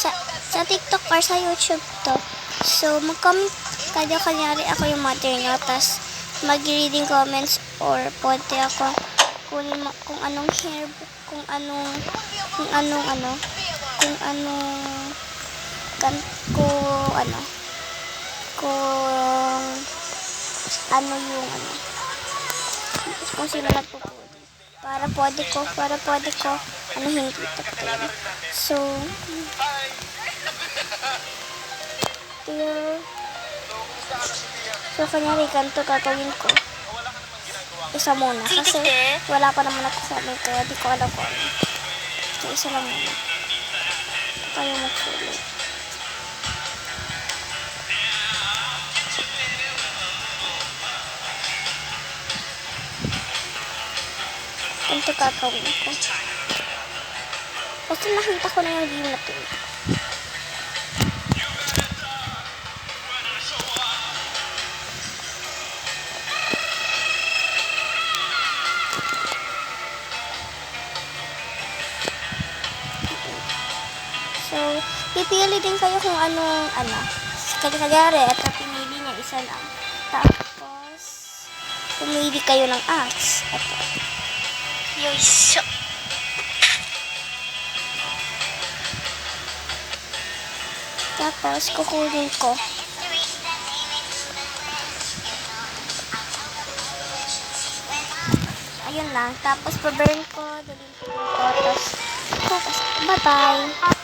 sa, sa TikTok or sa YouTube to. So, mag-comment kayo kanyari ako yung mother nyo. Tapos, mag-reading comments or pwede ako mo kung anong hair, kung anong, kung anong ano, kung anong, kan, kung ano, kung ano yung ano, kung sino nagpupuli. Para pwede ko, para pwede ko, ano hindi ito So, Dear, so kanyari ganito gagawin ko. Isa muna. Kasi wala pa naman ako sa amin kaya di ko alam kung ano. So, isa lang muna. Tayo magsulit. Ganito gagawin ko. Kasi nakita ko na yung game na to. So, pipili din kayo kung anong, ano, kagari at pinili niya isa lang. Tapos, pumili kayo ng axe. Ito. Yoisho. Tapos, kukunin ko. Ayun lang. Tapos, pa-burn ko. Dalhin ko. Tapos, bye-bye.